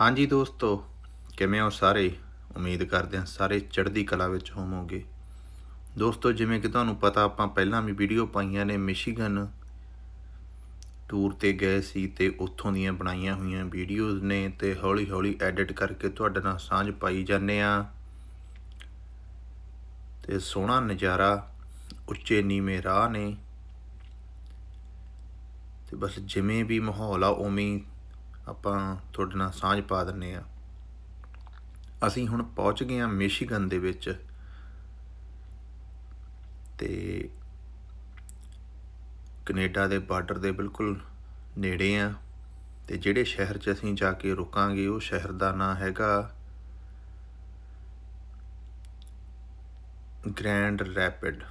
ਹਾਂਜੀ ਦੋਸਤੋ, ਕਿਵੇਂ ਹੋ ਸਾਰੇ? ਉਮੀਦ ਕਰਦੇ ਹਾਂ ਸਾਰੇ ਚੜ੍ਹਦੀ ਕਲਾ ਵਿੱਚ ਹੋਵੋਗੇ। ਦੋਸਤੋ, ਜਿਵੇਂ ਕਿ ਤੁਹਾਨੂੰ ਪਤਾ, ਆਪਾਂ ਪਹਿਲਾਂ ਵੀ ਵੀਡੀਓ ਪਾਈਆਂ ਨੇ ਮਿਸ਼ੀਗਨ ਟੂਰ ਤੇ ਗਏ ਸੀ ਤੇ ਉੱਥੋਂ ਦੀਆਂ ਬਣਾਈਆਂ ਹੋਈਆਂ ਵੀਡੀਓਜ਼ ਨੇ ਤੇ ਹੌਲੀ-ਹੌਲੀ ਐਡਿਟ ਕਰਕੇ ਤੁਹਾਡੇ ਨਾਲ ਸਾਂਝ ਪਾਈ ਜਾਂਦੇ ਆ ਤੇ ਸੋਹਣਾ ਨਜ਼ਾਰਾ, ਉੱਚੇ ਨੀਵੇਂ ਰਾਹ ਨੇ। ਤੇ ਬਸ ਜਿਵੇਂ ਵੀ ਮਾਹੌਲ ਆ, ਉਵੇਂ ਆਪਾਂ ਤੁਹਾਡੇ ਨਾਲ ਸਾਂਝ ਪਾ ਦਿੰਨੇ ਆ ਅਸੀਂ ਹੁਣ ਪਹੁੰਚ ਗਏ ਆ ਮਿਸ਼ੀਗਨ ਦੇ ਵਿੱਚ। ਤੇ ਕੈਨੇਡਾ ਦੇ ਬਾਰਡਰ ਦੇ ਬਿਲਕੁਲ ਨੇੜੇ ਆ। ਤੇ ਜਿਹੜੇ ਸ਼ਹਿਰ 'ਚ ਅਸੀਂ ਜਾ ਕੇ ਰੁਕਾਂਗੇ, ਉਹ ਸ਼ਹਿਰ ਦਾ ਨਾਂ ਹੈਗਾ ਗ੍ਰੈਂਡ ਰੈਪਿਡ।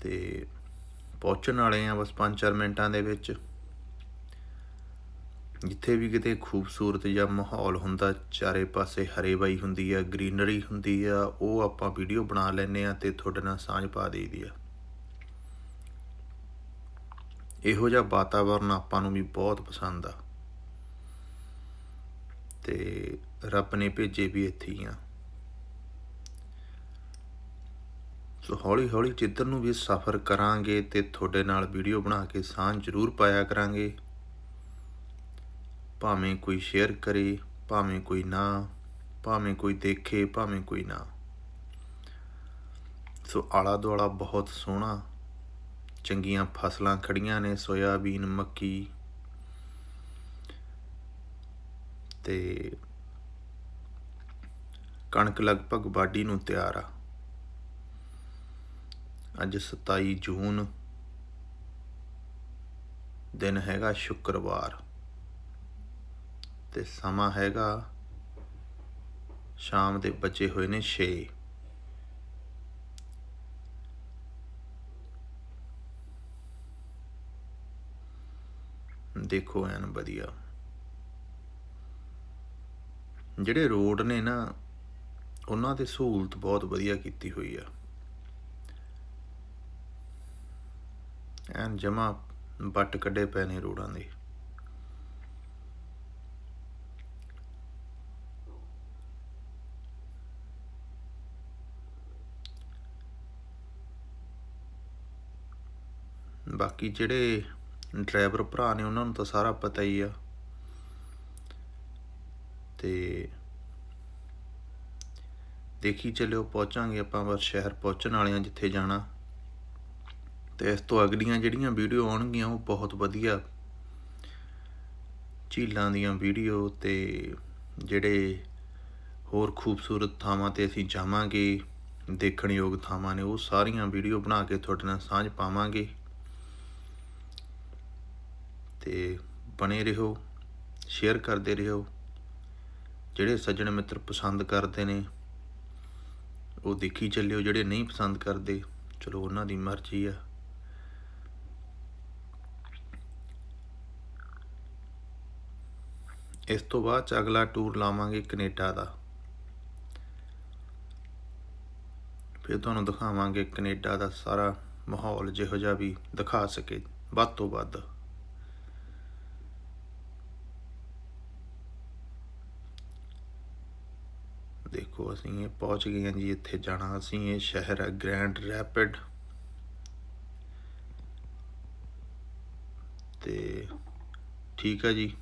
ਤੇ ਪਹੁੰਚਣ ਵਾਲੇ ਆ ਬਸ 5-4 ਮਿੰਟਾਂ ਦੇ ਵਿੱਚ। ਜਿੱਥੇ ਵੀ ਕਿਤੇ ਖੂਬਸੂਰਤ ਜਿਹਾ ਮਾਹੌਲ ਹੁੰਦਾ, ਚਾਰੇ ਪਾਸੇ ਹਰੇਵਾਈ ਹੁੰਦੀ ਆ, ਗ੍ਰੀਨਰੀ ਹੁੰਦੀ ਆ, ਉਹ ਆਪਾਂ ਵੀਡੀਓ ਬਣਾ ਲੈਨੇ ਆ ਤੇ ਤੁਹਾਡੇ ਨਾਲ ਸਾਂਝ ਪਾ ਦੇਈਦੀ ਆ। ਇਹੋ ਜਿਹਾ ਵਾਤਾਵਰਨ ਆਪਾਂ ਨੂੰ ਵੀ ਬਹੁਤ ਪਸੰਦ ਆ। ਤੇ ਰੱਬ ਨੇ ਭੇਜੇ ਵੀ ਇੱਥੇ ਹੀ ਆ ਸੋ ਹੌਲੀ ਹੌਲੀ ਜਿੱਧਰ ਨੂੰ ਵੀ ਸਫ਼ਰ ਕਰਾਂਗੇ ਤੇ ਤੁਹਾਡੇ ਨਾਲ ਵੀਡੀਓ ਬਣਾ ਕੇ ਸਾਂਝ ਜ਼ਰੂਰ ਪਾਇਆ ਕਰਾਂਗੇ। ਭਾਵੇਂ ਕੋਈ ਸ਼ੇਅਰ ਕਰੇ, ਭਾਵੇਂ ਕੋਈ ਨਾ, ਭਾਵੇਂ ਕੋਈ ਦੇਖੇ, ਭਾਵੇਂ ਕੋਈ ਨਾ। ਸੋ ਆਲਾ ਦੁਆਲਾ ਬਹੁਤ ਸੋਹਣਾ, ਚੰਗੀਆਂ ਫਸਲਾਂ ਖੜੀਆਂ ਨੇ, ਸੋਇਆਬੀਨ, ਮੱਕੀ। ਤੇ ਕਣਕ ਲਗਭਗ ਵਾਢੀ ਨੂੰ ਤਿਆਰ ਆ। ਅੱਜ 27 ਜੂਨ ਦਿਨ ਹੈਗਾ ਸ਼ੁੱਕਰਵਾਰ ਤੇ ਸਮਾਂ ਹੈਗਾ ਸ਼ਾਮ ਦੇ ਬਚੇ ਹੋਏ ਨੇ 6 ਦੇਖੋ ਐਨ ਵਧੀਆ। ਜਿਹੜੇ ਰੋਡ ਨੇ ਨਾ, ਉਹਨਾਂ ਤੇ ਸਹੂਲਤ ਬਹੁਤ ਵਧੀਆ ਕੀਤੀ ਹੋਈ ਆ। ਐਨ ਜਮਾ ਬੱਟ ਕੱਢੇ ਪਏ ਨੇ ਰੋਡਾਂ ਦੇ। ਬਾਕੀ ਜਿਹੜੇ ਡਰਾਈਵਰ ਭਰਾ ਨੇ, ਉਹਨਾਂ ਨੂੰ ਤਾਂ ਸਾਰਾ ਪਤਾ ਹੀ ਆ। ਤੇ ਦੇਖੀ ਚੱਲਿਓ, ਪਹੁੰਚਾਂਗੇ ਆਪਾਂ ਬਸ ਸ਼ਹਿਰ ਪਹੁੰਚਣ ਵਾਲੇ ਆ ਜਿੱਥੇ ਜਾਣਾ। ਤੇ ਇਸ ਤੋਂ ਅਗਲੀਆਂ ਜਿਹੜੀਆਂ ਵੀਡੀਓ ਆਉਣਗੀਆਂ ਉਹ ਬਹੁਤ ਵਧੀਆ ਝੀਲਾਂ ਦੀਆਂ ਵੀਡੀਓ ਤੇ ਜਿਹੜੇ ਹੋਰ ਖੂਬਸੂਰਤ ਥਾਵਾਂ ਤੇ ਅਸੀਂ ਜਾਵਾਂਗੇ ਦੇਖਣ ਯੋਗ ਥਾਵਾਂ ਨੇ, ਉਹ ਸਾਰੀਆਂ ਵੀਡੀਓ ਬਣਾ ਕੇ ਤੁਹਾਡੇ ਨਾਲ ਸਾਂਝ ਪਾਵਾਂਗੇ। ਤੇ ਬਣੇ ਰਹੋ, ਸ਼ੇਅਰ ਕਰਦੇ ਰਹੋ। ਜਿਹੜੇ ਸੱਜਣ ਮਿੱਤਰ ਪਸੰਦ ਕਰਦੇ ਨੇ, ਉਹ ਦੇਖੀ ਚੱਲਿਓ, ਜਿਹੜੇ ਨਹੀਂ ਪਸੰਦ ਕਰਦੇ, ਚਲੋ ਉਹਨਾਂ ਦੀ ਮਰਜ਼ੀ ਆ। ਇਸ ਤੋਂ ਬਾਅਦ ਚ ਅਗਲਾ ਟੂਰ ਲਾਵਾਂਗੇ ਕੈਨੇਡਾ ਦਾ। ਫਿਰ ਤੁਹਾਨੂੰ ਦਿਖਾਵਾਂਗੇ ਕੈਨੇਡਾ ਦਾ ਸਾਰਾ ਮਾਹੌਲ ਜਿਹੋ ਜਿਹਾ ਵੀ ਦਿਖਾ ਸਕੇ, ਵੱਧ ਤੋਂ ਵੱਧ। ਦੇਖੋ, ਅਸੀਂ ਇਹ ਪਹੁੰਚ ਗਏ ਹਾਂ ਜੀ, ਇੱਥੇ ਜਾਣਾ ਅਸੀਂ, ਇਹ ਸ਼ਹਿਰ ਹੈ ਗ੍ਰੈਂਡ ਰੈਪਿਡ ਤੇ ਠੀਕ ਹੈ ਜੀ।